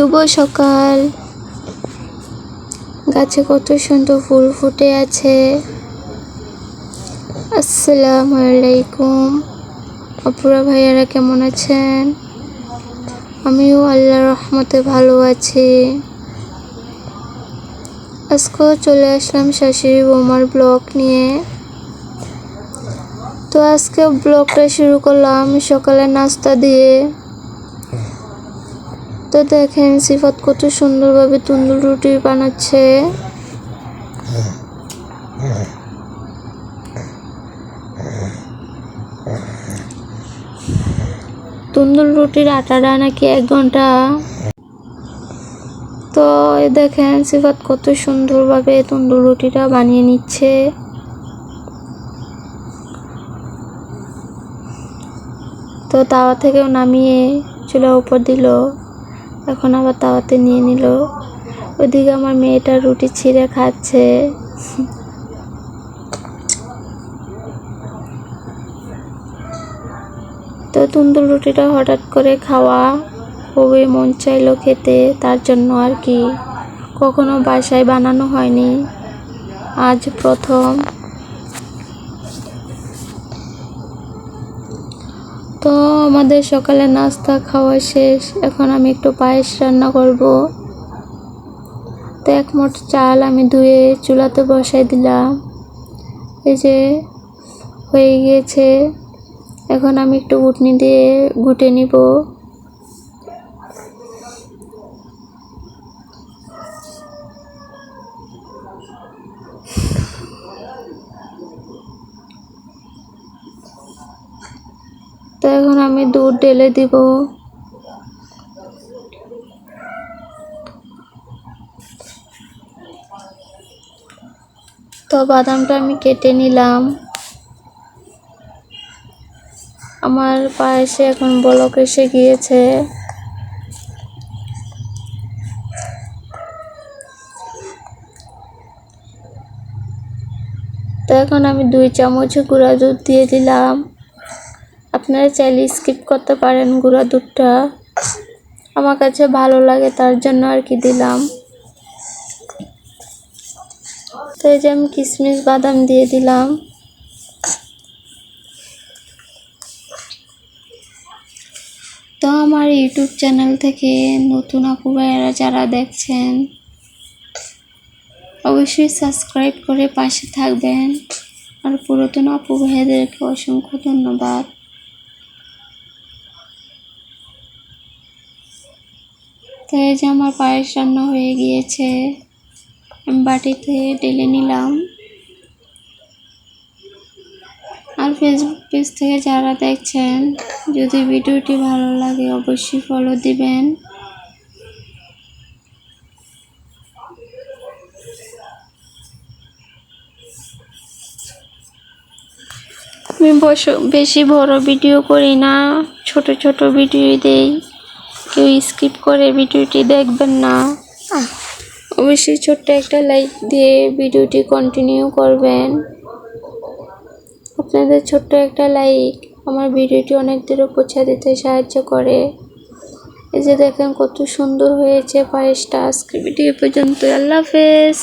শুভ সকাল। গাছে কত সুন্দর ফুল ফুটে আছে। আসসালামু আলাইকুম। অপুরা ভাইয়ারা কেমন আছেন? আমিও আল্লাহ রহমতে ভালো আছি। আজকেও চলে আসলাম শাশুড়ি বৌমার ব্লগ নিয়ে। তো আজকে ব্লগটা শুরু করলাম সকালে নাস্তা দিয়ে। তো দেখেন, সিফাত কত সুন্দরভাবে তন্দুর রুটি বানাচ্ছে। তন্দুর রুটির আটাটা নাকি এক ঘণ্টা। তো দেখেন, সিফাত কত সুন্দরভাবে তন্দুর রুটিটা বানিয়ে নিচ্ছে। তো তাওয়া থেকেও নামিয়ে চুলার উপর দিল। এখন আবার তাওয়াতে নিয়ে নিল। ওইদিকে আমার মেয়েটা রুটি ছিঁড়ে খাচ্ছে। তো তন্দুর রুটিটা হঠাৎ করে খাওয়া খুবই মন চাইলো খেতে, তার জন্য আর কি। কখনো বাসায় বানানো হয়নি। আজ প্রথম। আমাদের সকালে নাস্তা খাওয়া শেষ। এখন আমি একটু পায়েস রান্না করব। তো এক মোট চাল আমি ধুয়ে চুলাতে বসাই দিলাম। এই যে হয়ে গিয়েছে। এখন আমি একটু উটনি দিয়ে গুটে নিব। তো এখন আমি দুধ ঢেলে দিব। তো বাদামটা আমি কেটে নিলাম। আমার পায়েসে এখন বলক এসে গিয়েছে। তো এখন আমি দুই চামচ গুঁড়া দুধ দিয়ে দিলাম। আপনারা চাইলে স্কিপ করতে পারেন গুঁড়া দুধটা। আমার কাছে ভালো লাগে, তার জন্য আর কি দিলাম। তো এই যে আমি কিশমিশ বাদাম দিয়ে দিলাম। তো আমার ইউটিউব চ্যানেল থেকে নতুন আপু যারা দেখছেন, অবশ্যই সাবস্ক্রাইব করে পাশে থাকবেন। আর পুরাতন আপু অসংখ্য ধন্যবাদ। তো এই যে আমার পায়েস রান্না হয়ে গিয়েছে, আমি বাটিতে ঢেলে নিলাম। আর ফেসবুক পেজ থেকে যারা দেখছেন, যদি ভিডিওটি ভালো লাগে অবশ্যই ফলো দিবেন। আমি বেশি বড় ভিডিও করি না, ছোট ছোট ভিডিও দেই। কেউ স্কিপ করে ভিডিওটি দেখবেন না। অবশ্যই ছোট্ট একটা লাইক দিয়ে ভিডিওটি কন্টিনিউ করবেন। আপনাদের ছোট্ট একটা লাইক আমার ভিডিওটি অনেক দূরে পৌঁছে দিতে সাহায্য করে। এই যে দেখেন কত সুন্দর হয়েছে পায়েসটা। আজকে ভিডিও পর্যন্ত আল্লাহ হাফেজ।